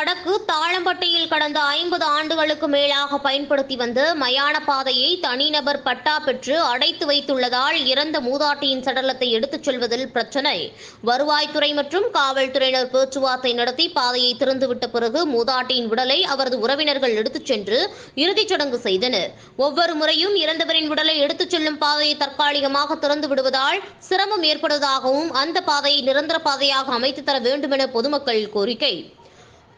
வடக்கு தாளம்பட்டியில் கடந்த ஐம்பது ஆண்டுகளுக்கு மேலாக பயன்படுத்தி வந்த மயான பாதையை தனிநபர் பட்டா பெற்று அடைத்து வைத்துள்ளதால் இறந்த மூதாட்டியின் சடலத்தை எடுத்துச் செல்வதில் பிரச்சனை. வருவாய்த்துறை மற்றும் காவல்துறையினர் பேச்சுவார்த்தை நடத்தி பாதையை திறந்துவிட்ட பிறகு மூதாட்டியின் உடலை அவரது உறவினர்கள் எடுத்துச் சென்று இறுதிச் சடங்கு செய்தனர். ஒவ்வொரு முறையும் இறந்தவரின் உடலை எடுத்துச் செல்லும் பாதையை தற்காலிகமாக திறந்து விடுவதால் சிரமம் ஏற்படுவதாகவும் அந்த பாதையை நிரந்தர பாதையாக அமைத்து தர வேண்டுமென பொதுமக்கள் கோரிக்கை.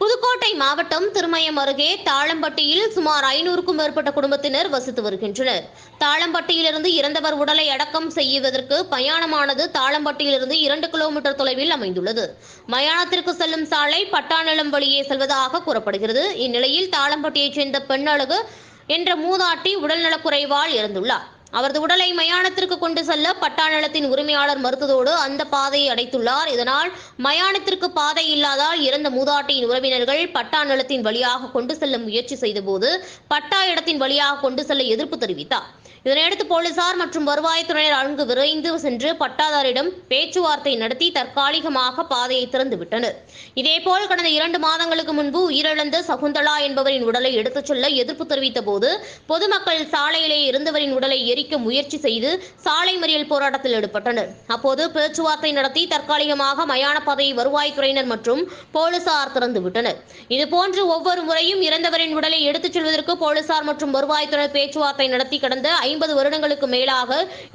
புதுக்கோட்டை மாவட்டம் திருமயம் அருகே தாளம்பட்டியில் சுமார் ஐநூறுக்கும் மேற்பட்ட குடும்பத்தினர் வசித்து வருகின்றனர். தாளம்பட்டியிலிருந்து இறந்தவர் உடலை அடக்கம் செய்வதற்கு பயணமானது தாளம்பட்டியிலிருந்து இரண்டு கிலோமீட்டர் தொலைவில் அமைந்துள்ளது. மயானத்திற்கு செல்லும் சாலை பட்டாநிலம் வழியே செல்வதாக கூறப்படுகிறது. இந்நிலையில் தாளம்பட்டியைச் சேர்ந்த பெண்ணழகு என்ற மூதாட்டி உடல்நலக்குறைவால் இறந்துள்ளார். அவரது உடலை மயானத்திற்கு கொண்டு செல்ல பட்டாளத்தின் உரிமையாளர் மறுத்ததோடு அந்த பாதையை அடைத்துள்ளார். இதனால் மயானத்திற்கு பாதை இல்லாதால் இறந்த மூதாட்டியின் உறவினர்கள் பட்டா நிலத்தின் வழியாக கொண்டு செல்ல முயற்சி செய்தபோது பட்டா இடத்தின் வழியாக கொண்டு செல்ல எதிர்ப்பு தெரிவித்தார். இதனையடுத்து போலீசார் மற்றும் வருவாய்த்துறையினர் அங்கு விரைந்து சென்று பட்டாதாரிடம் பேச்சுவார்த்தை நடத்தி தற்காலிகமாக பாதையை திறந்து விட்டனர். இதேபோல் கடந்த இரண்டு மாதங்களுக்கு முன்பு உயிரிழந்த சகுந்தலா என்பவரின் உடலை எடுத்துச் செல்ல எதிர்ப்பு தெரிவித்த போது பொதுமக்கள் சாலையிலே இருந்தவரின் உடலை எரி எரிக்க முயற்சி செய்து சாலை மறியல் போராட்டத்தில் ஈடுபட்டனர். அப்போது பேச்சுவார்த்தை நடத்தி தற்காலிகமாக மயான பாதையை வருவாய்த்துறையினர் மற்றும் போலீசார் திறந்துவிட்டனர் இதுபோன்று ஒவ்வொரு முறையும் இறந்தவரின் உடலை எடுத்துச் செல்வதற்கு போலீசார் மற்றும் வருவாய்த்துறை பேச்சுவார்த்தை நடத்தி கடந்த ஐம்பது வருடங்களுக்கு மேலாக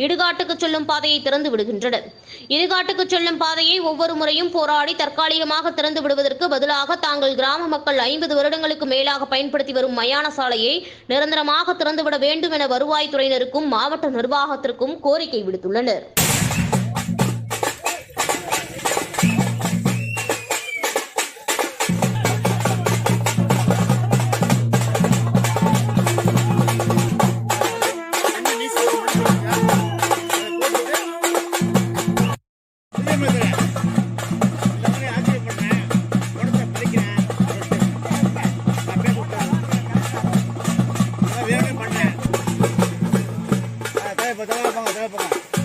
இடுகாட்டுக்கு செல்லும் பாதையை திறந்து விடுகின்றனர். இடுகாட்டுக்கு செல்லும் பாதையை ஒவ்வொரு முறையும் போராடி தற்காலிகமாக திறந்து விடுவதற்கு பதிலாக தாங்கள் கிராம மக்கள் ஐம்பது வருடங்களுக்கு மேலாக பயன்படுத்தி வரும் மயான சாலையை நிரந்தரமாக திறந்துவிட வேண்டும் என வருவாய்த்துறையினருக்கும் மாவட்ட நிர்வாகத்திற்கும் கோரிக்கை விடுத்துள்ளனர். 再也不敢，再也不敢。